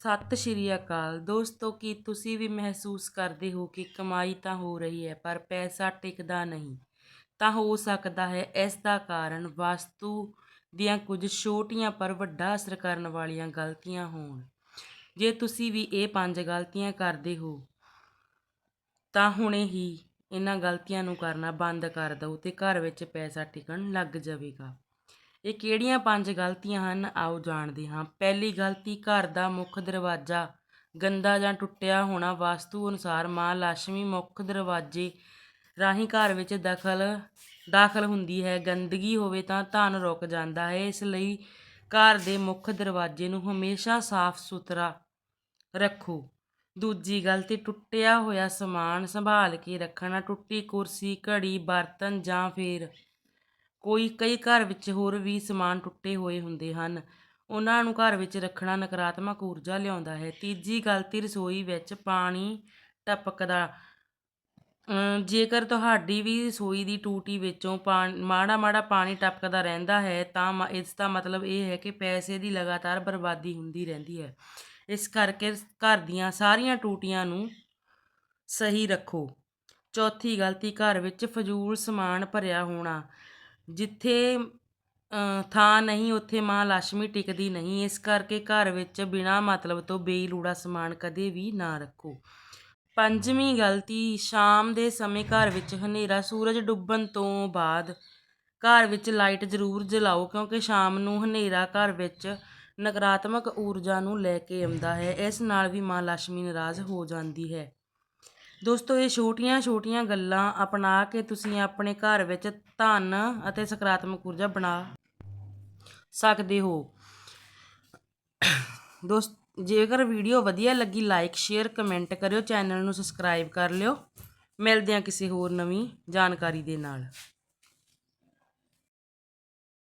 ਸਤਿ ਸ਼੍ਰੀ ਅਕਾਲ। ਦੋਸਤੋ, ਕੀ ਤੁਸੀਂ ਵੀ ਮਹਿਸੂਸ ਕਰਦੇ ਹੋ ਕਿ ਕਮਾਈ ਤਾਂ ਹੋ ਰਹੀ ਹੈ, ਪਰ ਪੈਸਾ ਟਿਕਦਾ ਨਹੀਂ? ਤਾਂ ਹੋ ਸਕਦਾ ਹੈ ਇਸ ਦਾ ਕਾਰਨ ਵਸਤੂ ਦੀਆਂ ਕੁਝ ਛੋਟੀਆਂ ਪਰ ਵੱਡਾ ਅਸਰ ਕਰਨ ਵਾਲੀਆਂ ਗਲਤੀਆਂ ਹੋਣ। ਜੇ ਤੁਸੀਂ ਵੀ ਇਹ ਪੰਜ ਗਲਤੀਆਂ ਕਰਦੇ ਹੋ, ਤਾਂ ਹੁਣੇ ਹੀ ਇਹਨਾਂ ਗਲਤੀਆਂ ਨੂੰ ਕਰਨਾ ਬੰਦ ਕਰ ਦਿਓ ਤੇ ਘਰ ਵਿੱਚ ਪੈਸਾ ਟਿਕਣ ਲੱਗ ਜਾਵੇਗਾ। ਇਹ ਕਿਹੜੀਆਂ ਪੰਜ ਗਲਤੀਆਂ ਹਨ? ਆਓ ਜਾਣਦੇ ਹਾਂ। ਪਹਿਲੀ ਗਲਤੀ, ਘਰ ਦਾ ਮੁੱਖ ਦਰਵਾਜ਼ਾ। ਗੰਦਾ ਜਾਂ ਟੁੱਟਿਆ ਹੋਣਾ ਵਾਸਤੂ ਅਨੁਸਾਰ ਮਾਂ ਲక్ష్ਮੀ ਮੁੱਖ ਦਰਵਾਜ਼ੇ ਰਾਹੀਂ ਘਰ ਵਿੱਚ ਦਖਲ, ਦਾਖਲ ਹੁੰਦੀ ਹੈ। ਗੰਦਗੀ ਹੋਵੇ ਤਾਂ ਧਨ ਰੁਕ ਜਾਂਦਾ ਹੈ। ਇਸ ਲਈ ਘਰ ਦੇ ਮੁੱਖ ਦਰਵਾਜ਼ੇ ਨੂੰ ਹਮੇਸ਼ਾ ਸਾਫ਼ ਸੁਥਰਾ ਰੱਖੋ। ਦੂਜੀ ਗਲਤੀ, ਟੁੱਟਿਆ ਹੋਇਆ ਸਮਾਨ ਸੰਭਾਲ ਕੇ ਰੱਖਣਾ। ਟੁੱਟੀ ਕੁਰਸੀ, ਘੜੀ, ਬਰਤਨ ਜਾਂ ਫਿਰ ਕੋਈ ਕਈ ਘਰ ਵਿੱਚ ਹੋਰ ਵੀ ਸਮਾਨ ਟੁੱਟੇ ਹੋਏ ਹੁੰਦੇ ਹਨ। ਉਹਨਾਂ ਨੂੰ ਘਰ ਵਿੱਚ ਰੱਖਣਾ ਨਕਾਰਾਤਮਕ ਊਰਜਾ ਲਿਆਉਂਦਾ ਹੈ। ਤੀਜੀ ਗਲਤੀ ਰਸੋਈ ਵਿੱਚ ਪਾਣੀ ਟਪਕਦਾ। ਜੇਕਰ ਤੁਹਾਡੀ ਵੀ ਰਸੋਈ ਦੀ ਟੂਟੀ ਵਿੱਚੋਂ ਪਾਣੀ ਮਾੜਾ ਮਾੜਾ ਪਾਣੀ ਟਪਕਦਾ ਰਹਿੰਦਾ ਹੈ, ਤਾਂ ਮ- ਇਸ ਦਾ ਮਤਲਬ ਇਹ ਹੈ ਕਿ ਪੈਸੇ ਦੀ ਲਗਾਤਾਰ ਬਰਬਾਦੀ ਹੁੰਦੀ ਰਹਿੰਦੀ ਹੈ। ਇਸ ਕਰਕੇ ਘਰ ਦੀਆਂ ਸਾਰੀਆਂ ਟੂਟੀਆਂ ਨੂੰ ਸਹੀ ਰੱਖੋ। ਚੌਥੀ ਗਲਤੀ ਘਰ ਵਿੱਚ ਫਜ਼ੂਲ ਸਮਾਨ ਭਰਿਆ ਹੋਣਾ। ਜਿੱਥੇ ਥਾਂ ਨਹੀਂ, ਉੱਥੇ ਮਾਂ ਲక్ష్ਮੀ ਟਿਕਦੀ ਨਹੀਂ। ਇਸ ਕਰਕੇ ਘਰ ਵਿੱਚ ਬਿਨਾਂ ਮਤਲਬ ਤੋਂ ਬੇਲੂੜਾ ਸਮਾਨ ਕਦੇ ਵੀ ਨਾ ਰੱਖੋ। ਪੰਜਵੀਂ ਗਲਤੀ, ਸ਼ਾਮ ਦੇ ਸਮੇਂ ਘਰ ਵਿੱਚ ਹਨੇਰਾ, ਸੂਰਜ ਡੁੱਬਣ ਤੋਂ ਬਾਅਦ ਘਰ ਵਿੱਚ ਲਾਈਟ ਜ਼ਰੂਰ ਜਲਾਓ, ਕਿਉਂਕਿ ਸ਼ਾਮ ਨੂੰ ਹਨੇਰਾ ਘਰ ਵਿੱਚ ਨਕਾਰਾਤਮਕ ਊਰਜਾ ਨੂੰ ਲੈ ਕੇ ਆਉਂਦਾ ਹੈ। ਇਸ ਨਾਲ ਵੀ ਮਾਂ ਲక్ష్ਮੀ ਨਾਰਾਜ਼ ਹੋ ਜਾਂਦੀ ਹੈ। ਦੋਸਤੋ, ਇਹ ਛੋਟੀਆਂ-ਛੋਟੀਆਂ ਗੱਲਾਂ ਅਪਣਾ ਕੇ ਤੁਸੀਂ ਆਪਣੇ ਘਰ ਵਿੱਚ ਧਨ ਅਤੇ ਸਕਾਰਾਤਮਕ ਊਰਜਾ ਬਣਾ ਸਕਦੇ ਹੋ। ਦੋਸਤ, ਜੇਕਰ ਵੀਡੀਓ ਵਧੀਆ ਲੱਗੀ ਲਾਈਕ ਸ਼ੇਅਰ ਕਮੈਂਟ ਕਰਿਓ, ਚੈਨਲ ਨੂੰ ਸਬਸਕ੍ਰਾਈਬ ਕਰ ਲਿਓ। ਮਿਲਦੇ ਹਾਂ ਕਿਸੇ ਹੋਰ ਨਵੀਂ ਜਾਣਕਾਰੀ ਦੇ ਨਾਲ।